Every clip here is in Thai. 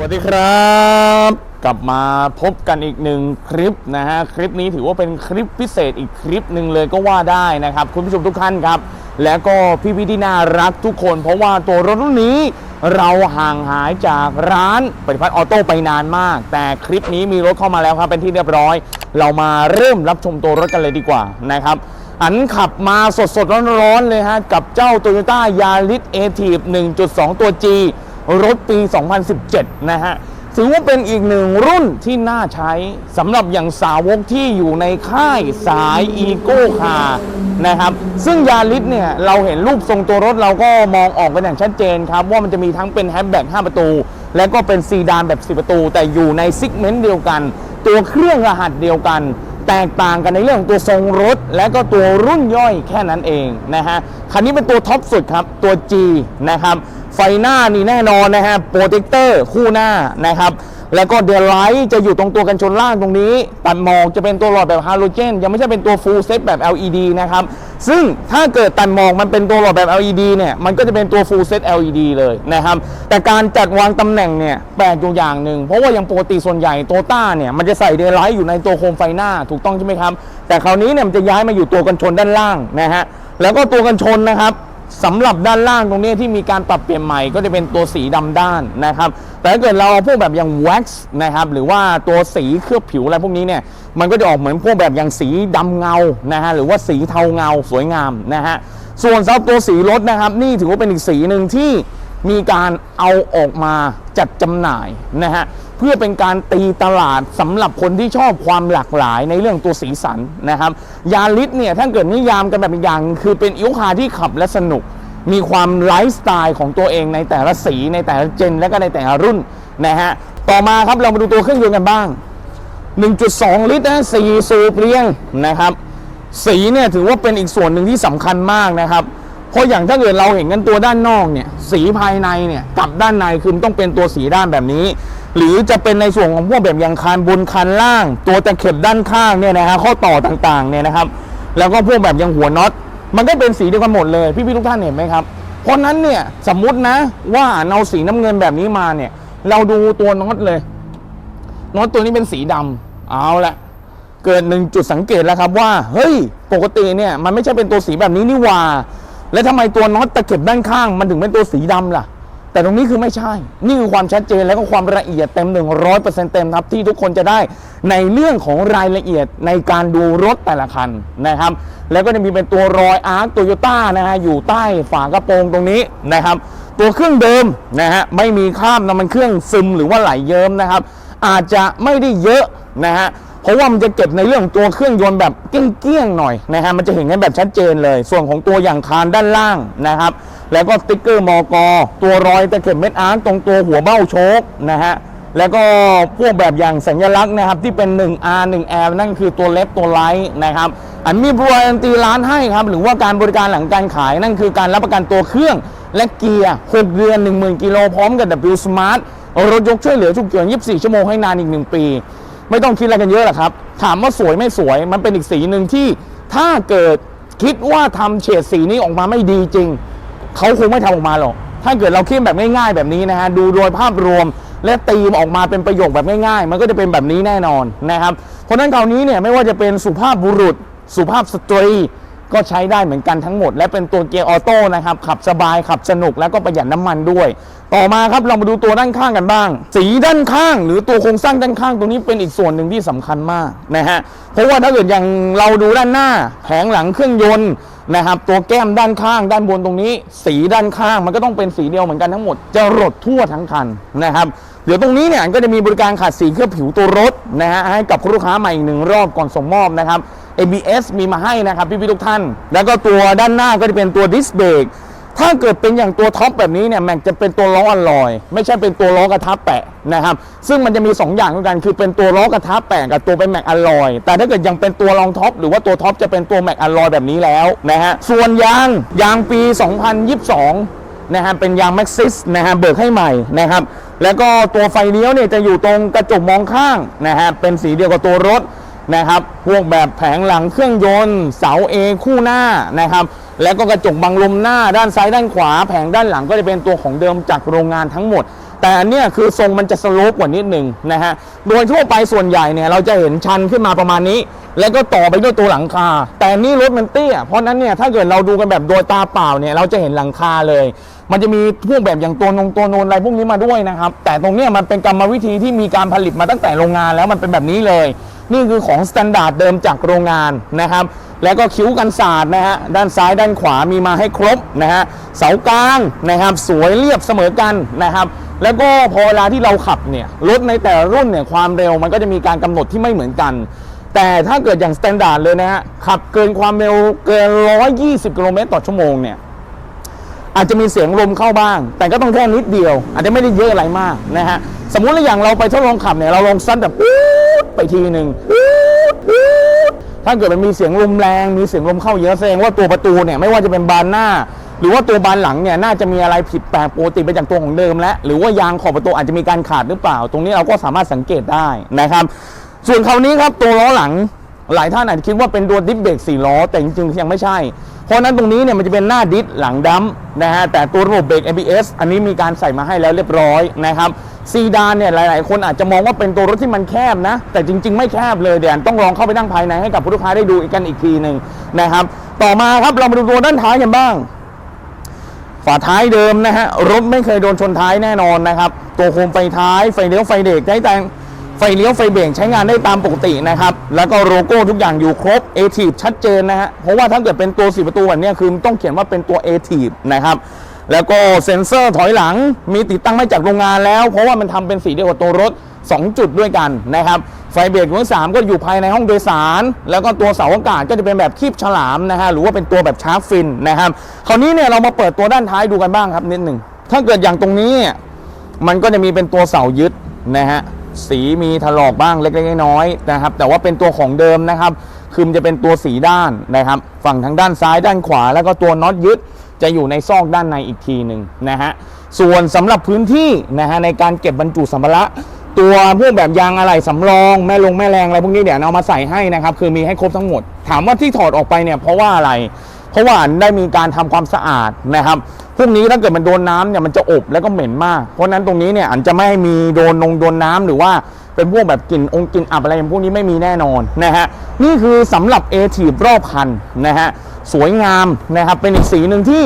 วัสดีครับ กลับมาพบกันอีกหนึ่งคลิปนะฮะคลิปนี้ถือว่าเป็นคลิปพิเศษอีกคลิปหนึ่งเลยก็ว่าได้นะครับ คุณผู้ชมทุกท่านครับ และก็พี่พี่ๆที่น่ารักทุกคน เพราะว่าตัวรถรุ่นนี้ เราห่างหายจากร้านปฏิพัฒน์ออโต้ไปนานมาก แต่คลิปนี้มีรถเข้ามาแล้วครับเป็นที่เรียบร้อย เรามาเริ่มรับชมตัวรถกันเลยดีกว่านะครับอันขับมาสดๆร้อนๆเลยฮะกับเจ้า Toyota Yaris a t i v 1.2 ตัว G รถปี 2017 นะฮะถือว่าเป็นอีกหนึ่งรุ่นที่น่าใช้สำหรับอย่างสาวกที่อยู่ในค่ายสายอีโก้คาร์นะครับ ซึ่งยาริสเนี่ย เราเห็นรูปทรงตัวรถเราก็มองออกกันอย่างชัดเจนครับ ว่ามันจะมีทั้งเป็นแฮชแบ็ก5 ประตู และก็เป็นซีดานแบบ 10 ประตู แต่อยู่ในซิกเมนต์เดียวกัน ตัวเครื่องรหัสเดียวกัน แตกต่างกันในเรื่องของตัวทรงรถ และก็ตัวรุ่นย่อยแค่นั้นเองนะฮะคันนี้เป็นตัวท็อปสุดครับ ตัว G นะครับไฟหน้านี่แน่นอนนะฮะโปรเจคเตอร์คู่หน้านะครับ แล้วก็เดลไลท์จะอยู่ตรงตัวกันชนล่างตรงนี้ตัดหมอกจะเป็นตัวหลอดแบบฮาโลเจนยังไม่ใช่เป็นตัวฟูลเซตแบบ LED นะครับ ซึ่งถ้าเกิดตัดหมอกมันเป็นตัวหลอดแบบ LED เนี่ยมันก็จะเป็นตัวฟูลเซต LED เลยนะครับ แต่การจัดวางตำแหน่งเนี่ยแปลกอยู่อย่างหนึ่ง เพราะว่าอย่างปกติส่วนใหญ่โตต้าเนี่ยมันจะใส่เดลไลท์อยู่ในตัวโคมไฟหน้าถูกต้องใช่ไหมครับแต่คราวนี้เนี่ยมันจะย้ายมาอยู่ตัวกันชนด้านล่างนะฮะแล้วก็ตัวกันชนนะครับ สำหรับด้านล่างตรงนี้ที่มีการปรับเปลี่ยนใหม่ก็จะเป็นตัวสีดำด้านนะครับ แต่ถ้าเกิดเราเอาพวกแบบอย่าง wax นะครับหรือว่าตัวสีเคลือบผิวอะไรพวกนี้เนี่ยมันก็จะออกเหมือนพวกแบบอย่างสีดำเงานะฮะหรือว่าสีเทาเงาสวยงามนะฮะส่วนสำหรับตัวสีรถนะครับ นี่ถือว่าเป็นอีกสีหนึ่งที่มีการเอาออกมาจัดจำหน่ายนะฮะ เพื่อเป็นการตีตลาดสำหรับคนที่ชอบความหลากหลายในเรื่องตัวสีสันนะครับ ยาริสเนี่ยถ้าเกิดนิยามกันแบบอย่าง คือเป็นอิวคาที่ขับและสนุก มีความไลฟ์สไตล์ของตัวเองในแต่ละสีในแต่ละเจนและก็ในแต่ละรุ่นนะฮะต่อมาครับเรามาดูตัวเครื่องยนต์กันบ้าง 1.2 ลิตรนะสี่สูบเรียงนะครับ สีเนี่ยถือว่าเป็นอีกส่วนหนึ่งที่สำคัญมากนะครับเพราะอย่างถ้าเกิดเราเห็นกันตัวด้านนอกเนี่ยสีภายในเนี่ยกับด้านในคือต้องเป็นตัวสีด้านแบบนี้ หรือจะเป็นในส่วนของพวกแบบยางคานบนคานล่าง ตัวตะเข็บด้านข้างเนี่ยนะฮะข้อต่อต่างๆเนี่ยนะครับ แล้วก็พวกแบบยางหัวน็อตมันก็เป็นสีเดียวกันหมดเลยพี่ๆทุกท่านเห็นไหมครับเพราะนั้นเนี่ยสมมุตินะว่าเราสีน้ำเงินแบบนี้มาเนี่ย เราดูตัวน็อตเลยน็อตตัวนี้เป็นสีดำเอาละเกิดหนึ่งจุดสังเกตแล้วครับว่าเฮ้ยปกติเนี่ยมันไม่ใช่เป็นตัวสีแบบนี้นี่ว่า แล้วทำไมตัวน็อตตะเข็บด้านข้าง มันถึงเป็นตัวสีดำล่ะ แต่ตรงนี้คือไม่ใช่ นี่คือความชัดเจนและก็ความละเอียดเต็ม 100%เต็มครับที่ทุกคนจะได้ในเรื่องของรายละเอียดในการดูรถแต่ละคันนะครับ แล้วก็จะมีเป็นตัวรอยอาร์คโตโยต้านะฮะอยู่ใต้ฝากระโปรงตรงนี้นะครับ ตัวเครื่องเดิมนะฮะไม่มีคราบน้ำมันเครื่องซึมหรือว่าไหลเยิ้มนะครับ อาจจะไม่ได้เยอะนะฮะ เพราะว่ามันจะเก็บในเรื่องตัวเครื่องยนต์แบบเกี้ยงๆหน่อยนะฮะมันจะเห็นกันแบบชัดเจนเลย ส่วนของตัวอย่างคานด้านล่างนะครับแล้วก็สติ๊กเกอร์มอกอตัวรอยตะเข็บเม็ดอาร์ตตรงตัวหัวเบ้าโชคนะฮะแล้วก็พวกแบบอย่างสัญลักษณ์นะครับที่เป็น 1R 1L นั่นคือตัวเล็บตัวไลท์นะครับอันมีบริการตีร้านให้ครับหรือว่าการบริการหลังการขายนั่นคือการรับประกันตัวเครื่องและเกียร์6เดือน 10,000 กิโลพร้อมกับ W Smart รถยกช่วยเหลือฉุกเฉิน24 ชั่วโมงให้นานอีก 1 ปี ไม่ต้องคิดอะไรกันเยอะหรอกครับ ถามว่าสวยไม่สวยมันเป็นอีกสีหนึ่งที่ถ้าเกิดคิดว่าทำเฉดสีนี้ออกมาไม่ดีจริง เขาคงไม่ทำออกมาหรอก ถ้าเกิดเราคิดแบบง่ายๆแบบนี้นะฮะดูโดยภาพรวมและตีมออกมาเป็นประโยคแบบง่ายๆ มันก็จะเป็นแบบนี้แน่นอนนะครับ เพราะฉะนั้นคราวนี้เนี่ยไม่ว่าจะเป็นสุภาพบุรุษ สุภาพสตรี ก็ใช้ได้เหมือนกันทั้งหมด และเป็นตัวเกียร์ออโต้นะครับ ขับสบายขับสนุกแล้วก็ประหยัดน้ำมันด้วย ต่อมาครับเรามาดูตัวด้านข้างกันบ้าง สีด้านข้าง หรือตัวโครงสร้างด้านข้างตรงนี้เป็นอีกส่วนหนึ่งที่สำคัญมากนะฮะเพราะว่าถ้าเกิดอย่างเราดูด้านหน้าแผงหลังเครื่องยนต์นะครับตัวแก้มด้านข้างด้านบนตรงนี้ สีด้านข้างมันก็ต้องเป็นสีเดียวเหมือนกันทั้งหมดจะรดทั่วทั้งคันนะครับเดี๋ยวตรงนี้เนี่ยก็จะมีบริการขัดสีเคลือบผิวตัวรถนะฮะให้กับลูกค้าใหม่อีกหนึ่งรอบก่อนส่งมอบนะครับ ABS มีมาให้นะครับพี่ๆทุกท่าน แล้วก็ตัวด้านหน้าก็จะเป็นตัวดิสเบรกถ้าเกิดเป็นอย่างตัวท็อปแบบนี้เนี่ยแม็กจะเป็นตัวล้ออลลอยไม่ใช่เป็นตัวล้อกระทะแปะนะครับซึ่งมันจะมี 2 อย่างด้วยกันคือเป็นตัวล้อกระทะแปะกับตัวเป็นแม็กอลลอยแต่ถ้าเกิดยังเป็นตัวรองท็อปหรือว่าตัวท็อปจะเป็นตัวแม็กอลลอยแบบนี้แล้วนะฮะส่วนยางยางปี 2022นะฮะเป็นยางแม็กซิสนะฮะเบิกให้ใหม่นะครับแล้วก็ตัวไฟเลี้ยวเนี่ยจะอยู่ตรงกระจกมองข้างนะฮะเป็นสีเดียวกับตัวรถ นะครับ พวกแบบแผงหลังเครื่องยนต์ เสาเอคู่หน้านะครับ แล้วก็กระจกบังลมหน้าด้านซ้ายด้านขวา แผงด้านหลังก็จะเป็นตัวของเดิมจากโรงงานทั้งหมด แต่อันเนี้ยคือทรงมันจะสโลปกว่านิดหนึ่งนะฮะ โดยทั่วไปส่วนใหญ่เนี่ยเราจะเห็นชันขึ้นมาประมาณนี้ แล้วก็ต่อไปด้วยตัวหลังคา แต่นี่รถมันเตี้ย เพราะฉะนั้นเนี่ยถ้าเกิดเราดูกันแบบโดยตาเปล่าเนี่ยเราจะเห็นหลังคาเลยมันจะมีพวกแบบอย่างตัวนงตัวโนนอะไรพวกนี้มาด้วยนะครับ แต่ตรงเนี้ยมันเป็นกรรมวิธีที่มีการผลิตมาตั้งแต่โรงงานแล้วมันเป็นแบบนี้เลย นี่คือของสแตนดาร์ดเดิมจากโรงงานนะครับ แล้วก็คิ้วกันศาสตร์นะฮะ ด้านซ้ายด้านขวามีมาให้ครบนะฮะ เสากลางนะครับ สวยเรียบเสมอกันนะครับ แล้วก็พอเวลาที่เราขับเนี่ย รถในแต่ละรุ่นเนี่ยความเร็วมันก็จะมีการกำหนดที่ไม่เหมือนกัน แต่ถ้าเกิดอย่างสแตนดาร์ดเลยนะฮะ ขับเกินความเร็วเกิน 120 กิโลเมตรต่อชั่วโมงเนี่ย อาจจะมีเสียงลมเข้าบ้าง แต่ก็ต้องแค่นิดเดียว อาจจะไม่ได้เยอะอะไรมากนะฮะสมมุติอย่างเราไปทดลองขับเนี่ยเราลองซัดแบบไปทีหนึ่งถ้าเกิดมันมีเสียงลมแรงมีเสียงลมเข้าเยอะแสดงว่าตัวประตูเนี่ยไม่ว่าจะเป็นบานหน้า หรือว่าตัวบานหลังเนี่ยน่าจะมีอะไรผิดแปลกปกติไปจากตัวของเดิมแล้วหรือว่ายางขอบประตูอาจจะมีการขาดหรือเปล่า ตรงนี้เราก็สามารถสังเกตได้นะครับ ส่วนคราวนี้ครับตัวล้อหลัง หลายท่านอาจจะคิดว่าเป็นตัวดิสเบรกสี่ล้อ แต่จริงๆยังไม่ใช่ เพราะนั้นตรงนี้เนี่ยมันจะเป็นหน้าดิสหลังดัมนะฮะแต่ตัวระบบเบรก ABS อันนี้มีการใส่มาให้แล้วเรียบร้อยนะครับซีดานเนี่ยหลาย ๆ คนอาจจะมองว่าเป็นตัวรถที่มันแคบนะ แต่จริง ๆ ไม่แคบเลยเดี๋ยวต้องลองเข้าไปนั่งภายในให้กับผู้ลูกค้าได้ดูกันอีกทีหนึ่งนะครับต่อมาครับเรามาดูตัวด้านท้ายกันบ้างฝาท้ายเดิมนะฮะรถไม่เคยโดนชนท้ายแน่นอนนะครับ ตัวโคมไฟท้ายไฟเลี้ยวไฟเด็กใช้แต่ง ไฟเลี้ยวไฟเบี่ยงใช้งานได้ตามปกตินะครับ แล้วก็โลโก้ทุกอย่างอยู่ครบ a t i v e ชัดเจนนะฮะ เพราะว่าถ้าเกิดเป็นตัวสีประตูแบบเนี้ยคือต้องเขียนว่าเป็นตัว a t i v e นะครับ แล้วก็เซ็นเซอร์ถอยหลังมีติดตั้งมาจากโรงงานแล้ว เพราะว่ามันทำเป็นสีเดียวกับตัวรถ 2 จุดด้วยกันนะครับ ไฟเบรกทั้งสามก็อยู่ภายในห้องโดยสาร แล้วก็ตัวเสาอากาศก็จะเป็นแบบคีบฉลามนะฮะ หรือว่าเป็นตัวแบบชาร์ฟฟินนะครับ คราวนี้เนี่ยเรามาเปิดตัวด้านท้ายดูกันบ้างครับนิดหนึ่ง ถ้าเกิดอย่างตรงนี้ มันก็จะมีเป็นตัวเสายึดนะฮะ สีมีถลอกบ้างเล็กๆน้อยๆนะครับ แต่ว่าเป็นตัวของเดิมนะครับคือมันจะเป็นตัวสีด้านนะครับ ฝั่งทางด้านซ้ายด้านขวา แล้วก็ตัวน็อตยึดจะอยู่ในซอกด้านในอีกทีหนึ่งนะฮะส่วนสำหรับพื้นที่นะฮะในการเก็บบรรจุสัมภาระตัวพวกแบบยางอะไหล่สำรองแม่ลงแม่แรงอะไรพวกนี้เดี๋ยวเอามาใส่ให้นะครับ คือมีให้ครบทั้งหมด ถามว่าที่ถอดออกไปเนี่ยเพราะว่าอะไร เพราะว่าได้มีการทำความสะอาดนะครับพวกนี้ถ้าเกิดมันโดนน้ำเนี่ยมันจะอบแล้วก็เหม็นมาก เพราะนั้นตรงนี้เนี่ยอันจะไม่ให้มีโดนนงโดนน้ำหรือว่าเป็นพวกแบบกลิ่นองค์กลิ่นอับอะไรอย่างพวกนี้ไม่มีแน่นอนนะฮะนี่คือสำหรับเอทีรอบคันนะฮะสวยงามนะครับเป็นอีกสีหนึ่งที่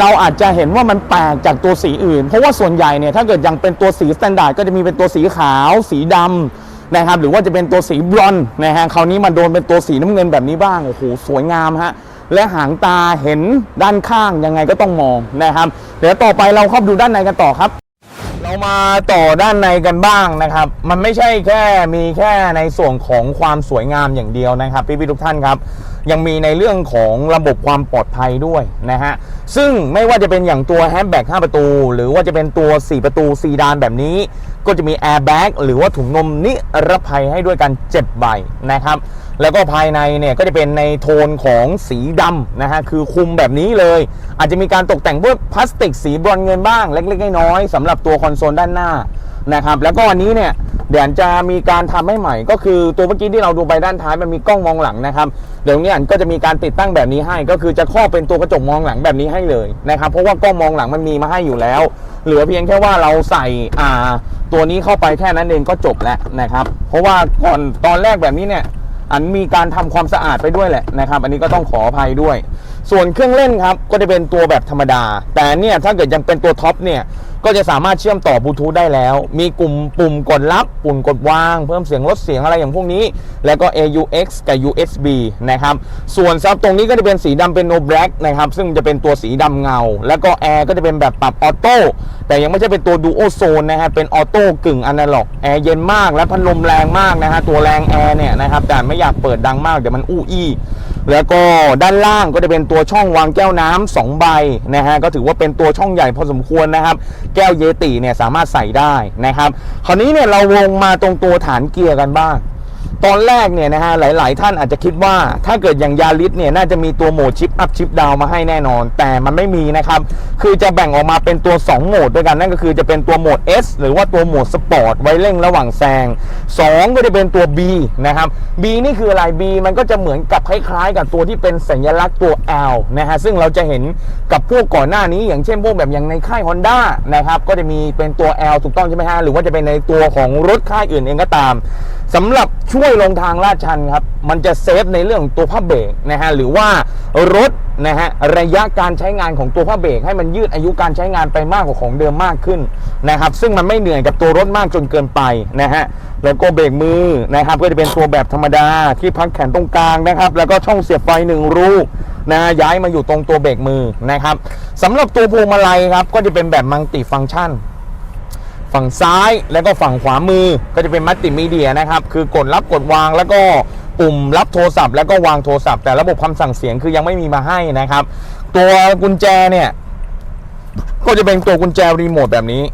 เราอาจจะเห็นว่ามันแปลกจากตัวสีอื่น เพราะว่าส่วนใหญ่เนี่ยถ้าเกิดยังเป็นตัวสีสแตนดาร์ดก็จะมีเป็นตัวสีขาว สีดำนะครับหรือว่าจะเป็นตัวสีบรอนนะฮะคราวนี้มาโดนเป็นตัวสีน้ำเงินแบบนี้บ้างโอ้โหสวยงามฮะ และหางตาเห็นด้านข้างยังไงก็ต้องมองนะครับ เดี๋ยวต่อไปเราเข้าดูด้านในกันต่อครับ เรามาต่อด้านในกันบ้างนะครับ มันไม่ใช่แค่มีแค่ในส่วนของความสวยงามอย่างเดียวนะครับ พี่พี่ทุกท่านครับ ยังมีในเรื่องของระบบความปลอดภัยด้วยนะฮะ ซึ่งไม่ว่าจะเป็นอย่างตัวแฮชแบ็ก5ประตู หรือว่าจะเป็นตัว 4 ประตูซีดานแบบนี้ ก็จะมีแอร์แบ็กหรือว่าถุงนมนิรภัยให้ด้วยกัน7ใบนะครับ แล้วก็ภายในเนี่ยก็จะเป็นในโทนของสีดำนะฮะ คือคุมแบบนี้เลย อาจจะมีการตกแต่งด้วยพลาสติกสีบรอนเงินบ้างเล็กๆน้อยๆสำหรับตัวคอนโซลด้านหน้านะครับ แล้วก็อันนี้เนี่ย เดี๋ยวจะมีการทำให้ใหม่ ก็คือตัวเมื่อกี้ที่เราดูไปด้านท้ายมันมีกล้องมองหลังนะครับเดี๋ยวนี้อันก็จะมีการติดตั้งแบบนี้ให้ ก็คือจะครอบเป็นตัวกระจกมองหลังแบบนี้ให้เลยนะครับเพราะว่ากล้องมองหลังมันมีมาให้อยู่แล้ว เหลือเพียงแค่ว่าเราใส่อ่าตัวนี้เข้าไปแค่นั้นเองก็จบแล้วนะครับ เพราะว่าก่อนตอนแรกแบบนี้เนี่ยอันมีการทำความสะอาดไปด้วยแหละนะครับ อันนี้ก็ต้องขออภัยด้วย ส่วนเครื่องเล่นครับก็จะเป็นตัวแบบธรรมดา แต่เนี่ยถ้าเกิดยังเป็นตัวท็อปเนี่ยก็จะสามารถเชื่อมต่อบลูทูธได้แล้ว มีกลุ่มปุ่มกดรับ ปุ่มกดวาง เพิ่มเสียงลดเสียงอะไรอย่างพวกนี้ แล้วก็ AUX กับ USB นะครับ ส่วนซับตรงนี้ก็จะเป็นสีดำเป็น no black นะครับ ซึ่งจะเป็นตัวสีดำเงา แล้วก็แอร์ก็จะเป็นแบบปรับออโต้ แต่ยังไม่ใช่เป็นตัว duo zone นะฮะ เป็นออโต้กึ่งอนาล็อก แอร์เย็นมากและพัดลมแรงมากนะฮะ ตัวแรงแอร์เนี่ยนะครับ แต่ไม่อยากเปิดดังมากเดี๋ยวมันอู้อี้ แล้วก็ด้านล่างก็จะเป็นตัวช่องวางแก้วน้ำสองใบนะฮะก็ถือว่าเป็นตัวช่องใหญ่พอสมควรนะครับ แก้วเยติเนี่ยสามารถใส่ได้นะครับ คราวนี้เนี่ยเราลงมาตรงตัวฐานเกียร์กันบ้าง ตอนแรกเนี่ยนะฮะหลาย ๆ ท่านอาจจะคิดว่าถ้าเกิดอย่างยาริสเนี่ยน่าจะมีตัวโหมดชิปอัพชิปดาวมาให้แน่นอน แต่มันไม่มีนะครับ คือจะแบ่งออกมาเป็นตัว 2 โหมดด้วยกันนั่นก็คือจะเป็นตัวโหมด S หรือว่าตัวโหมดสปอร์ตไว้เร่งระหว่างแซง 2 ก็จะเป็นตัว B นะครับ B นี่คืออะไร B มันก็จะเหมือนกับคล้าย ๆ กับตัวที่เป็นสัญลักษณ์ตัว L นะฮะซึ่งเราจะเห็นกับพวกก่อนหน้านี้ อย่างเช่นพวกแบบอย่างในค่าย Honda นะครับก็จะมีเป็นตัว L ถูกต้องใช่ไหมฮะหรือว่าจะเป็นในตัวของรถค่ายอื่นเองก็ตามสำหรับช่วยลงทางลาดชันครับ มันจะเซฟในเรื่องของตัวผ้าเบรกนะฮะหรือว่ารถนะฮะระยะการใช้งานของตัวผ้าเบรกให้มันยืดอายุการใช้งานไปมากกว่าของเดิมมากขึ้นนะครับ ซึ่งมันไม่เหนื่อยกับตัวรถมากจนเกินไปนะฮะแล้วก็เบรกมือนะครับก็จะเป็นตัวแบบธรรมดาที่พักแขนตรงกลางนะครับ แล้วก็ช่องเสียบไฟหนึ่งรูนะย้ายมาอยู่ตรงตัวเบรกมือนะครับสำหรับตัวพวงมาลัยครับก็จะเป็นแบบมัลติฟังก์ชัน ฝั่งซ้ายแล้วก็ฝั่งขวามือก็จะเป็นมัลติมีเดียนะครับ คือกดรับกดวางแล้วก็ปุ่มรับโทรศัพท์แล้วก็วางโทรศัพท์ แต่ระบบคำสั่งเสียงคือยังไม่มีมาให้นะครับ ตัวกุญแจเนี่ย ก็จะเป็นตัวกุญแจรีโมทแบบนี้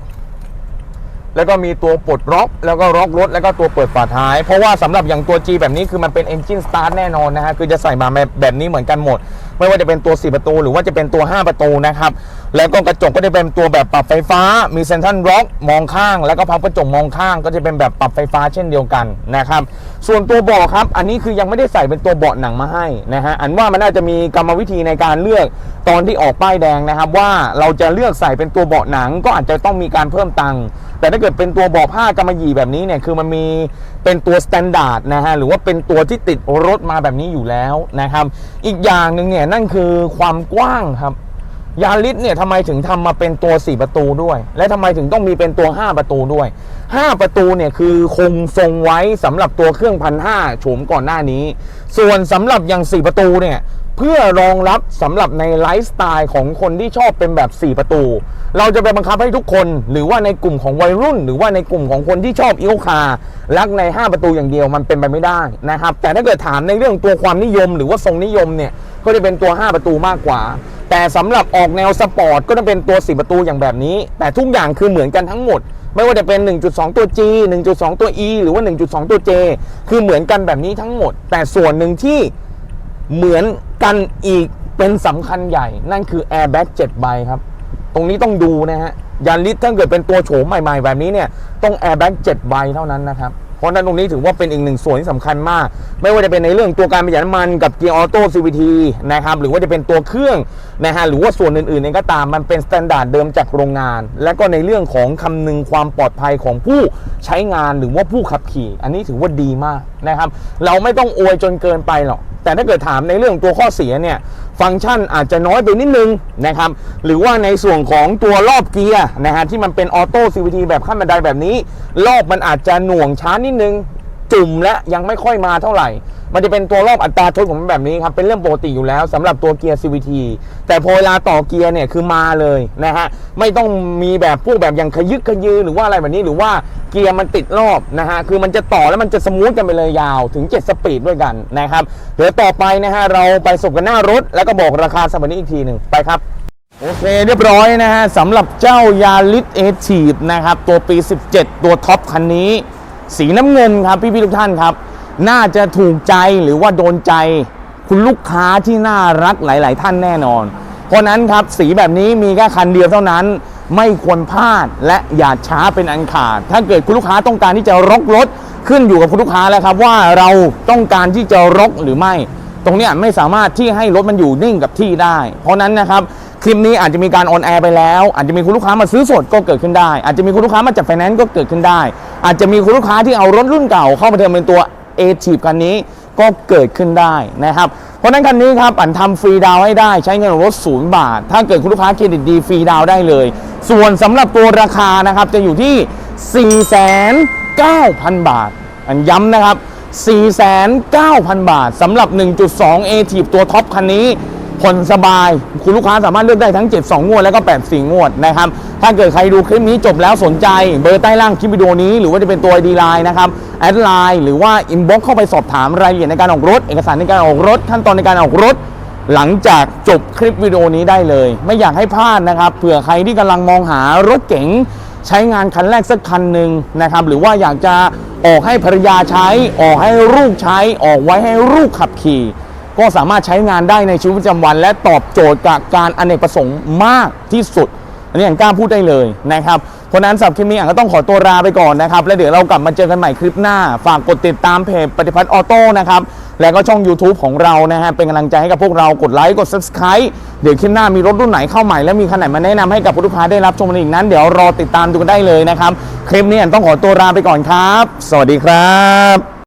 แล้วก็มีตัวปลดล็อกแล้วก็ล็อกรถแล้วก็ตัวเปิดฝาท้าย เพราะว่าสำหรับอย่างตัว G แบบนี้คือมันเป็น Engine Start แน่นอนนะฮะคือจะใส่มาแบบนี้เหมือนกันหมด ไม่ว่าจะเป็นตัว 4 ประตู หรือว่าจะเป็นตัว 5 ประตูนะครับ แล้วก็กระจกก็จะเป็นตัวแบบปรับไฟฟ้า มีเซนทรัลล็อกมองข้าง แล้วก็พับกระจกมองข้าง ก็จะเป็นแบบปรับไฟฟ้าเช่นเดียวกันนะครับ ส่วนตัวเบาะครับ อันนี้คือยังไม่ได้ใส่เป็นตัวเบาะหนังมาให้นะฮะ อันว่ามันน่าจะมีกรรมวิธีในการเลือกตอนที่ออกป้ายแดงนะครับ ว่าเราจะเลือกใส่เป็นตัวเบาะหนัง ก็อาจจะต้องมีการเพิ่มตังค์แต่ถ้าเกิดเป็นตัวเบาะผ้ากำมะหยี่แบบนี้เนี่ยคือมันมีเป็นตัวสแตนดาร์ดนะฮะหรือว่าเป็นตัวที่ติดรถมาแบบนี้อยู่แล้วนะครับ อีกอย่างหนึ่งเนี่ยนั่นคือความกว้างครับยาริสเนี่ยทำไมถึงทำมาเป็นตัว 4 ประตูด้วย และทำไมถึงต้องมีเป็นตัว 5 ประตูด้วย 5 ประตูเนี่ยคือคงทรงไว้สำหรับตัวเครื่องพันห้าโฉมก่อนหน้านี้ ส่วนสำหรับอย่าง 4 ประตูเนี่ย เพื่อรองรับสำหรับในไลฟ์สไตล์ของคนที่ชอบเป็นแบบ 4 ประตู เราจะไปบังคับให้ทุกคน หรือว่าในกลุ่มของวัยรุ่น หรือว่าในกลุ่มของคนที่ชอบอีโอคาร์รักใน 5 ประตูอย่างเดียวมันเป็นไปไม่ได้นะครับ แต่ถ้าเกิดถามในเรื่องตัวความนิยม หรือว่าทรงนิยมเนี่ยก็จะเป็นตัว 5 ประตูมากกว่า แต่สำหรับออกแนวสปอร์ตก็ต้องเป็นตัว 4 ประตูอย่างแบบนี้ แต่ทุกอย่างคือเหมือนกันทั้งหมดไม่ว่าจะเป็น 1.2 ตัว G 1.2 ตัว E หรือว่า 1.2 ตัว J คือเหมือนกันแบบนี้ทั้งหมด แต่ส่วนหนึ่งที่ เหมือนกันอีกเป็นสำคัญใหญ่ นั่นคือ Airbag 7ใบครับ ตรงนี้ต้องดูนะฮะยานลิตถ้าเกิดเป็นตัวโฉมใหม่ๆ แบบนี้เนี่ยต้อง Airbag 7ใบเท่านั้นนะครับเพราะฉะนั้นตรงนี้ถือว่าเป็นอีกหนึ่งส่วนที่สำคัญมาก ไม่ว่าจะเป็นในเรื่องตัวการประหยัดน้ำมันกับเกียร์ออโต้ CVT นะครับหรือว่าจะเป็นตัวเครื่องนะฮะหรือว่าส่วนอื่นๆเองก็ตามมันเป็นสแตนดาร์ดเดิมจากโรงงาน และก็ในเรื่องของคำนึงความปลอดภัยของผู้ใช้งานหรือว่าผู้ขับขี่ อันนี้ถือว่าดีมากนะครับ เราไม่ต้องอวยจนเกินไปหรอก แต่ถ้าเกิดถามในเรื่องตัวข้อเสียเนี่ยฟังก์ชันอาจจะน้อยไปนิดนึงนะครับหรือว่าในส่วนของตัวรอบเกียร์นะฮะที่มันเป็นออโต้ CVT แบบขั้นบันไดแบบนี้ รอบมันอาจจะหน่วงช้านิดนึง จุ่มและยังไม่ค่อยมาเท่าไหร่ มันจะเป็นตัวรอบอัตราทดของมันแบบนี้ครับ เป็นเรื่องปกติอยู่แล้วสำหรับตัวเกียร์ CVT แต่พอเวลาต่อเกียร์เนี่ยคือมาเลยนะฮะ ไม่ต้องมีแบบพวกแบบอย่างขยึกขยือหรือว่าอะไรแบบนี้หรือว่าเกียร์มันติดรอบนะฮะ คือมันจะต่อแล้วมันจะสมูทกันไปเลยยาวถึง 7 สปีดด้วยกันนะครับ เดี๋ยวต่อไปนะฮะเราไปสบกันหน้ารถ แล้วก็บอกราคาสมบัติอีกทีหนึ่งไปครับโอเคเรียบร้อยนะฮะสำหรับเจ้ายาลิสเอทีฟนะครับตัวปี 17 ตัวท็อปคันนี้ สีน้ำเงินครับพี่พี่ทุกท่านครับ น่าจะถูกใจหรือว่าโดนใจคุณลูกค้าที่น่ารักหลาย ๆ ท่านแน่นอน เพราะนั้นครับสีแบบนี้มีแค่คันเดียวเท่านั้นไม่ควรพลาดและอย่าช้าเป็นอันขาด ถ้าเกิดคุณลูกค้าต้องการที่จะรกรถขึ้นอยู่กับคุณลูกค้าแล้วครับ ว่าเราต้องการที่จะรกหรือไม่ ตรงนี้ไม่สามารถที่ให้รถมันอยู่นิ่งกับที่ได้ เพราะนั้นนะครับ คลิปนี้อาจจะมีการออนแอร์ไปแล้ว อาจจะมีคุณลูกค้ามาซื้อสดก็เกิดขึ้นได้ อาจจะมีคุณลูกค้ามาจัดไฟแนนซ์ก็เกิดขึ้นได้ อาจจะมีคุณลูกค้าที่เอารถรุ่นเก่าเข้ามาเทอมเป็นตัวเอทีคันนี้ก็เกิดขึ้นได้นะครับ เพราะนั้นคันนี้ครับอันทำฟรีดาวให้ได้ใช้เงินรถศูนย์บาท ถ้าเกิดคุณลูกค้าเครดิตดีฟรีดาวได้เลย ส่วนสำหรับตัวราคานะครับจะอยู่ที่ 4,900บาท อันย้ำนะครับ 4,900บาทสำหรับ 1.2 a t i v ตัวท็อปคันนี้ ผ่อนสบาย คุณลูกค้าสามารถเลือกได้ทั้ง 7 2 งวดแล้วก็ 8 4 งวดนะครับ ถ้าเกิดใครดูคลิปนี้จบแล้วสนใจ เบอร์ใต้ล่างคลิปวิดีโอนี้ หรือว่าจะเป็นตัว ID Line นะครับแอดไลน์หรือว่าอินบ็อกเข้าไปสอบถามรายละเอียดในการออกรถ เอกสารในการออกรถ ขั้นตอนในการออกรถ หลังจากจบคลิปวิดีโอนี้ได้เลย ไม่อยากให้พลาดนะครับเผื่อใครที่กำลังมองหารถเก๋งใช้งานคันแรกสักคันหนึ่งนะครับ หรือว่าอยากจะออกให้ภรรยาใช้ ออกให้ลูกใช้ ออกไว้ให้ลูกขับขี่ ก็สามารถใช้งานได้ในชีวิตประจำวัน และตอบโจทย์กับการอเนกประสงค์มากที่สุด อันนี้อย่างกล้าพูดได้เลยนะครับเพราะนั้นสำหรับคลิปนี้อะก็ต้องขอตัวลาไปก่อนนะครับ แล้วเดี๋ยวเรากลับมาเจอกันใหม่คลิปหน้า ฝากกดติดตามเพจปฏิพัฒน์ออโต้นะครับ แล้วก็ช่อง YouTube ของเรานะฮะเป็นกำลังใจให้กับพวกเรากดไลค์กด Subscribe เดี๋ยวคลิปหน้ามีรถรุ่นไหนเข้าใหม่และมีคันไหนมาแนะนำให้กับผู้ลูกค้าได้รับชมกันอีกนั้น เดี๋ยวรอติดตามดูกันได้เลยนะครับ คลิปนี้ต้องขอตัวลาไปก่อนครับ สวัสดีครับ